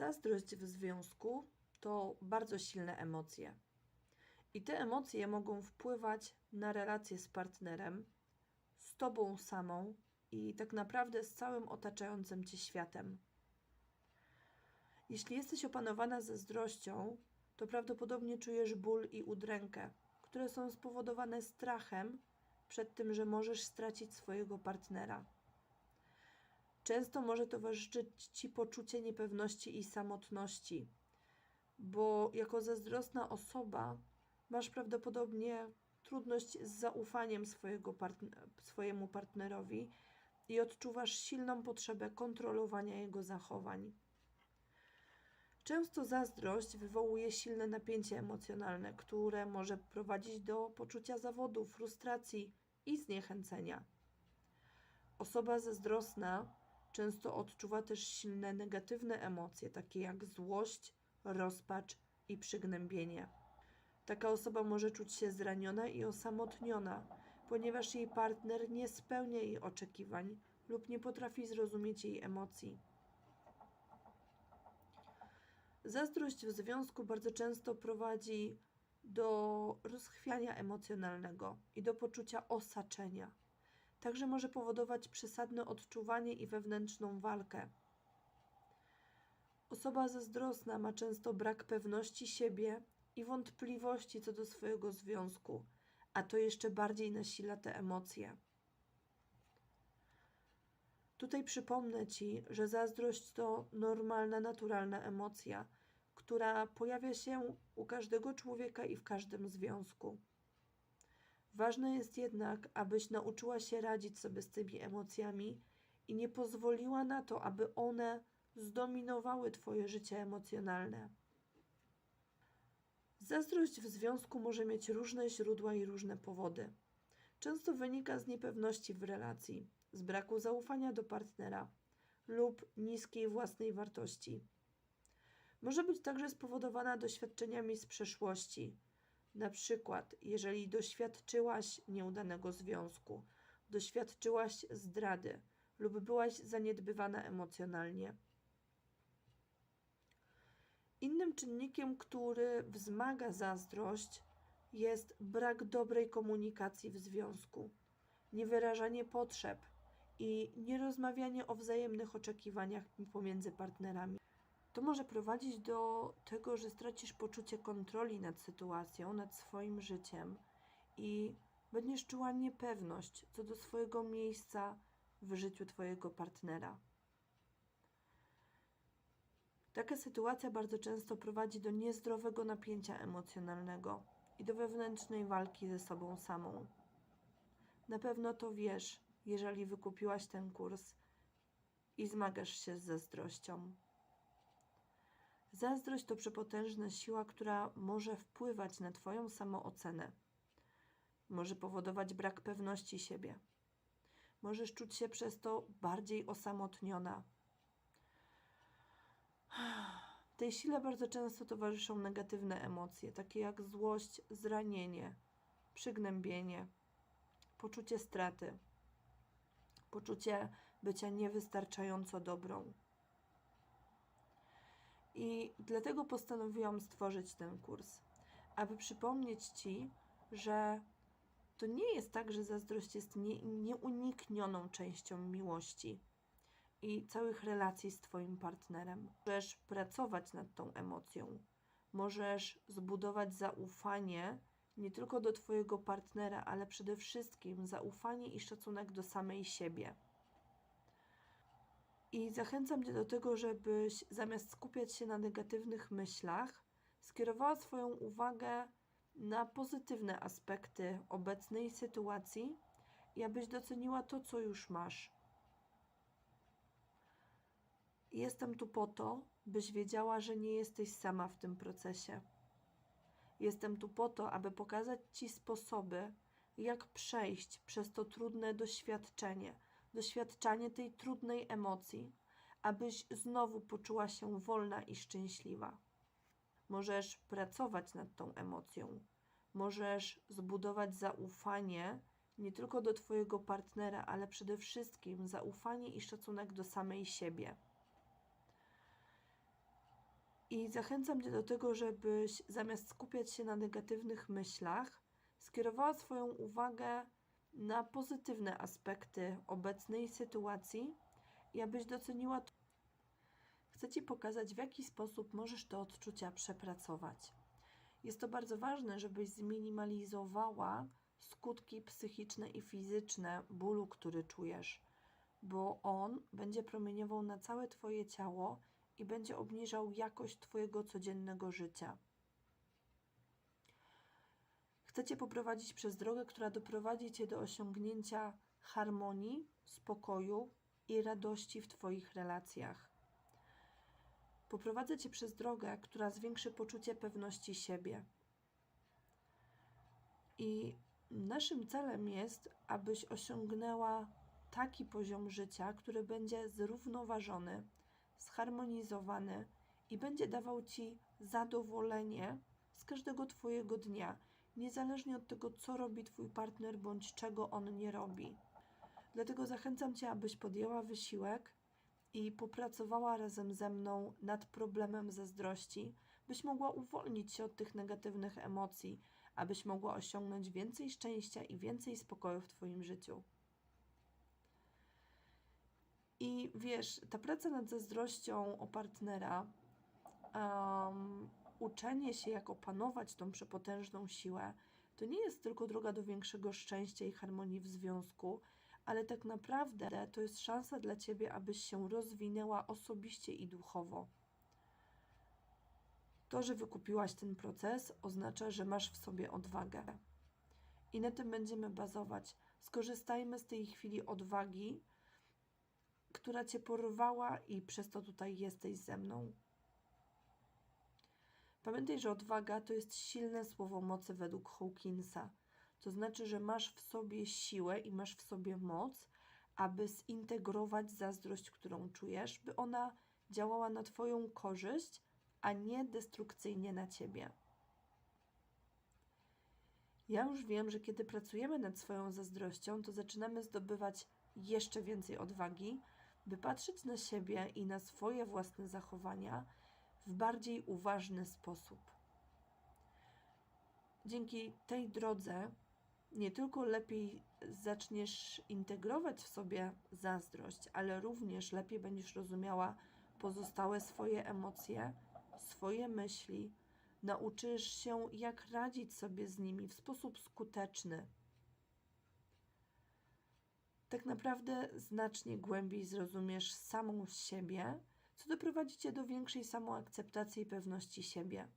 Zazdrość w związku to bardzo silne emocje. I te emocje mogą wpływać na relacje z partnerem, z tobą samą i tak naprawdę z całym otaczającym cię światem. Jeśli jesteś opanowana zazdrością, to prawdopodobnie czujesz ból i udrękę, które są spowodowane strachem przed tym, że możesz stracić swojego partnera. Często może towarzyszyć ci poczucie niepewności i samotności, bo jako zazdrosna osoba masz prawdopodobnie trudność z zaufaniem swojego partn- swojemu partnerowi i odczuwasz silną potrzebę kontrolowania jego zachowań. Często zazdrość wywołuje silne napięcie emocjonalne, które może prowadzić do poczucia zawodu, frustracji i zniechęcenia. Osoba zazdrosna często odczuwa też silne negatywne emocje, takie jak złość, rozpacz i przygnębienie. Taka osoba może czuć się zraniona i osamotniona, ponieważ jej partner nie spełnia jej oczekiwań lub nie potrafi zrozumieć jej emocji. Zazdrość w związku bardzo często prowadzi do rozchwiania emocjonalnego i do poczucia osaczenia. Także może powodować przesadne odczuwanie i wewnętrzną walkę. Osoba zazdrosna ma często brak pewności siebie i wątpliwości co do swojego związku, a to jeszcze bardziej nasila te emocje. Tutaj przypomnę Ci, że zazdrość to normalna, naturalna emocja, która pojawia się u każdego człowieka i w każdym związku. Ważne jest jednak, abyś nauczyła się radzić sobie z tymi emocjami i nie pozwoliła na to, aby one zdominowały Twoje życie emocjonalne. Zazdrość w związku może mieć różne źródła i różne powody. Często wynika z niepewności w relacji, z braku zaufania do partnera lub niskiej własnej wartości. Może być także spowodowana doświadczeniami z przeszłości. Na przykład, jeżeli doświadczyłaś nieudanego związku, doświadczyłaś zdrady lub byłaś zaniedbywana emocjonalnie. Innym czynnikiem, który wzmaga zazdrość, jest brak dobrej komunikacji w związku, niewyrażanie potrzeb i nierozmawianie o wzajemnych oczekiwaniach pomiędzy partnerami. To może prowadzić do tego, że stracisz poczucie kontroli nad sytuacją, nad swoim życiem i będziesz czuła niepewność co do swojego miejsca w życiu Twojego partnera. Taka sytuacja bardzo często prowadzi do niezdrowego napięcia emocjonalnego i do wewnętrznej walki ze sobą samą. Na pewno to wiesz, jeżeli wykupiłaś ten kurs i zmagasz się z zazdrością. Zazdrość to przepotężna siła, która może wpływać na Twoją samoocenę. Może powodować brak pewności siebie. Możesz czuć się przez to bardziej osamotniona. Tej sile bardzo często towarzyszą negatywne emocje, takie jak złość, zranienie, przygnębienie, poczucie straty, poczucie bycia niewystarczająco dobrą. I dlatego postanowiłam stworzyć ten kurs, aby przypomnieć Ci, że to nie jest tak, że zazdrość jest nie, nieuniknioną częścią miłości i całych relacji z Twoim partnerem. Możesz pracować nad tą emocją, możesz zbudować zaufanie nie tylko do Twojego partnera, ale przede wszystkim zaufanie i szacunek do samej siebie. I zachęcam Cię do tego, żebyś zamiast skupiać się na negatywnych myślach, skierowała swoją uwagę na pozytywne aspekty obecnej sytuacji i abyś doceniła to, co już masz. Jestem tu po to, byś wiedziała, że nie jesteś sama w tym procesie. Jestem tu po to, aby pokazać Ci sposoby, jak przejść przez to trudne doświadczenie doświadczanie tej trudnej emocji, abyś znowu poczuła się wolna i szczęśliwa. Możesz pracować nad tą emocją, możesz zbudować zaufanie nie tylko do Twojego partnera, ale przede wszystkim zaufanie i szacunek do samej siebie. I zachęcam Cię do tego, żebyś zamiast skupiać się na negatywnych myślach, skierowała swoją uwagę na pozytywne aspekty obecnej sytuacji i abyś doceniła to. Chcę Ci pokazać, w jaki sposób możesz te odczucia przepracować. Jest to bardzo ważne, żebyś zminimalizowała skutki psychiczne i fizyczne bólu, który czujesz, bo on będzie promieniował na całe Twoje ciało i będzie obniżał jakość Twojego codziennego życia. Chcę Cię poprowadzić przez drogę, która doprowadzi Cię do osiągnięcia harmonii, spokoju i radości w Twoich relacjach. Poprowadzę Cię przez drogę, która zwiększy poczucie pewności siebie. I naszym celem jest, abyś osiągnęła taki poziom życia, który będzie zrównoważony, zharmonizowany i będzie dawał Ci zadowolenie z każdego Twojego dnia, niezależnie od tego, co robi Twój partner bądź czego on nie robi. Dlatego zachęcam Cię, abyś podjęła wysiłek i popracowała razem ze mną nad problemem zazdrości, byś mogła uwolnić się od tych negatywnych emocji, abyś mogła osiągnąć więcej szczęścia i więcej spokoju w Twoim życiu. I wiesz, ta praca nad zazdrością o partnera, um, uczenie się, jak opanować tą przepotężną siłę, to nie jest tylko droga do większego szczęścia i harmonii w związku, ale tak naprawdę to jest szansa dla ciebie, abyś się rozwinęła osobiście i duchowo. To, że wykupiłaś ten proces, oznacza, że masz w sobie odwagę. I na tym będziemy bazować. Skorzystajmy z tej chwili odwagi, która cię porwała, i przez to tutaj jesteś ze mną. Pamiętaj, że odwaga to jest silne słowo mocy według Hawkinsa. To znaczy, że masz w sobie siłę i masz w sobie moc, aby zintegrować zazdrość, którą czujesz, by ona działała na Twoją korzyść, a nie destrukcyjnie na Ciebie. Ja już wiem, że kiedy pracujemy nad swoją zazdrością, to zaczynamy zdobywać jeszcze więcej odwagi, by patrzeć na siebie i na swoje własne zachowania w bardziej uważny sposób. Dzięki tej drodze nie tylko lepiej zaczniesz integrować w sobie zazdrość, ale również lepiej będziesz rozumiała pozostałe swoje emocje, swoje myśli, nauczysz się, jak radzić sobie z nimi w sposób skuteczny. Tak naprawdę znacznie głębiej zrozumiesz samą siebie, co doprowadzi cię do większej samoakceptacji i pewności siebie.